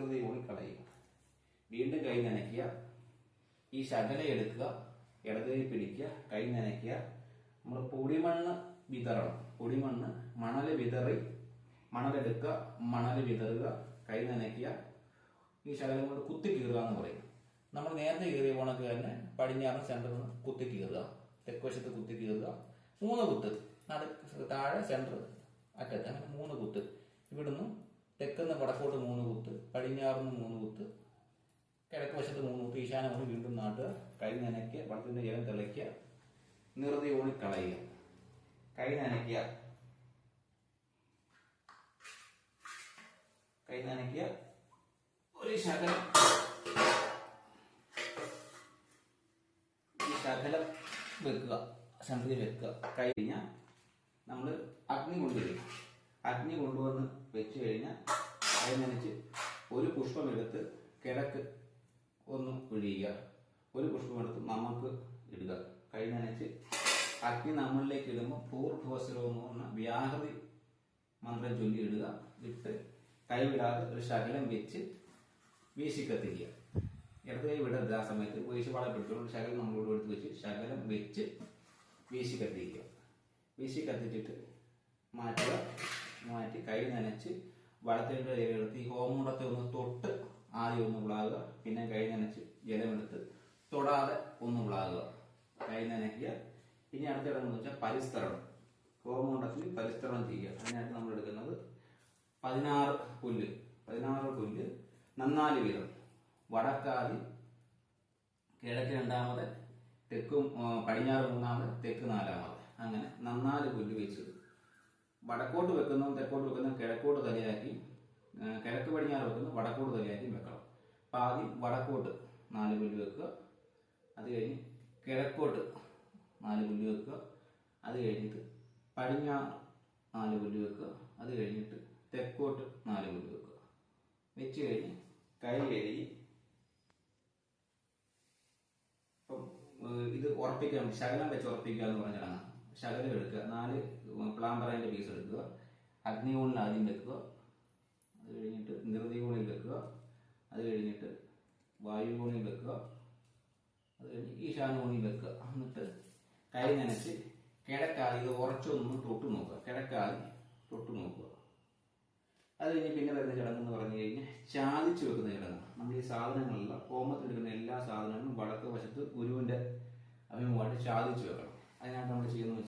ഊണി കളയുക. വീണ്ടും കൈ നനയ്ക്കുക. ഈ ശകല എടുക്കുക ഇടതുകൈ പിടിക്കുക കൈ നനയ്ക്കുക. നമ്മൾ പൊടിമണ്ണ് വിതറണം. പൊടിമണ്ണ് മണൽ വിതറി മണലെടുക്കുക മണൽ വിതറുക കൈ നനയ്ക്കുക. ഈ ശകലം കൊണ്ട് കുത്തി കീറുക എന്ന് പറയും. നമ്മൾ നേരത്തെ കീറിയ പോണക്ക് തന്നെ പടിഞ്ഞാറൻ സെന്ററിൽ നിന്ന് കുത്തി കീറുക. തെക്കുവശത്ത് കുത്തി കീറുക. മൂന്ന് കുത്ത്. നട താഴെ സെന്റർ അറ്റത്ത്. അങ്ങനെ മൂന്ന് കുത്ത്. ഇവിടുന്ന് തെക്കുന്ന് വടക്കോട്ട് മൂന്ന് കുത്ത് പടിഞ്ഞാറിന് മൂന്ന് കുത്ത് കിഴക്ക് വശത്ത് മൂന്ന് കുത്ത് ഈശാനമൂണി വീണ്ടും നാട്ടുക കൈ നനയ്ക്കുക വെള്ളത്തിന്റെ ജലം തിളയ്ക്കുക നിറുതി ഊണി കളയുക കൈ നനയ്ക്കുക കൈ നനയ്ക്കുക ഒരു ശകലം. ഈ ശകലം വെക്കുക സെൻട്രിൽ വെക്കുക. കഴിഞ്ഞാൽ അഗ്നി കൊണ്ടുവന്ന് വെച്ച് കഴിഞ്ഞാൽ അതിനനുസരിച്ച് ഒരു പുഷ്പമെടുത്ത് കിഴക്ക് ഒന്ന് ഒഴിയുക ഒരു പുഷ്പമെടുത്ത് നമുക്ക് ഇടുക. കഴിഞ്ഞനുസരിച്ച് അഗ്നി നമ്മളിലേക്ക് ഇടുമ്പോൾ പൂർഭവസരം എന്ന് പറഞ്ഞ വ്യാഹൃതി മന്ത്രം ചൊല്ലി ഇടുക. ഇട്ട് കൈവിടാതെ ഒരു ശകലം വെച്ച് വീശിക്കത്തിരിക്കുക ഇടത് കൈ വിടരുത് ആ സമയത്ത്. വീശി വളം പിടിച്ചോണ്ട് ശകലം നമ്മളോട് എടുത്ത് വെച്ച് ശകലം വെച്ച് വീശി കത്തിക്കുക മാറ്റുക. മാറ്റി കൈ നനച്ച് വലത്തേന്റെ എടുത്ത് ഈ ഹോമൂടത്തെ ഒന്ന് തൊട്ട് ആദ്യം ഒന്ന് വിളാകുക. പിന്നെ കൈ നനച്ച് ജലമെടുത്ത് തൊടാതെ ഒന്ന് വിളാകുക. കൈ നനയ്ക്കുക. ഇനി അടുത്ത ഇടമെന്ന് വെച്ചാൽ പരിസ്തരണം. ഹോമുണ്ടത്തിൽ പരിസ്തരണം ചെയ്യുക. അതിനായിട്ട് നമ്മൾ എടുക്കുന്നത് പതിനാറ് പുല്ല്. പതിനാറ് പുല്ല് നന്നാൽ വീതം. വടക്കാതി കിഴക്ക് രണ്ടാമത് തെക്കും പടിഞ്ഞാറ് മൂന്നാമത് തെക്ക് നാലാമത്. അങ്ങനെ നന്നാൽ പുല്ല് വെച്ച് വടക്കോട്ട് വെക്കുന്നതും തെക്കോട്ട് വെക്കുന്നതും കിഴക്കോട്ട് തലയാക്കി കിഴക്ക് പടിഞ്ഞാറ് വെക്കുന്നത് വടക്കോട്ട് തലയാക്കി വെക്കണം. അപ്പം ആദ്യം വടക്കോട്ട് നാല് പുല്ല് വെക്കുക. അത് കഴിഞ്ഞ് കിഴക്കോട്ട് നാല് പുല്ല് വെക്കുക. അത് കഴിഞ്ഞിട്ട് പടിഞ്ഞാറ് നാല് പുല്ല് വെക്കുക. അത് കഴിഞ്ഞിട്ട് തെക്കോട്ട് നാല് പുല്ല് വെക്കുക. വെച്ച് കഴിഞ്ഞ് കൈ കഴുകി ഇത് ഉറപ്പിക്കാൻ ശകലം വെച്ച് ഉറപ്പിക്കുക എന്ന് പറഞ്ഞാണ് ശകലം എടുക്കുക. നാല് പ്ലാമ്പറേന്റെ പീസ് എടുക്കുക. അഗ്നികോണിൽ ആദ്യം വെക്കുക. അത് കഴിഞ്ഞിട്ട് നിർദ്ദികോണിൽ വെക്കുക. അത് കഴിഞ്ഞിട്ട് വായുകോണിൽ വെക്കുക. അത് കഴിഞ്ഞ് ഈശാനകോണിൽ വെക്കുക. എന്നിട്ട് കൈ നനച്ച് കിടക്കാതെ ഇത് ഉറച്ചൊന്ന് തൊട്ട് നോക്കുക. കിടക്കാതെ തൊട്ട് നോക്കുക. അത് കഴിഞ്ഞ് പിന്നെ വരുന്ന ചടങ്ങ് എന്ന് പറഞ്ഞു കഴിഞ്ഞാൽ ചാദിച്ചു വെക്കുന്ന ചടങ്ങ്. നമ്മൾ ഈ സാധനങ്ങളെല്ലാം ഹോമത്തിലെടുക്കുന്ന എല്ലാ സാധനങ്ങളും വടക്ക് വശത്ത് ഗുരുവിന്റെ അഭിമുഖമായിട്ട് ചാദിച്ചു വെക്കണം. അതിനായിട്ട് നമ്മൾ ചെയ്യുന്നത്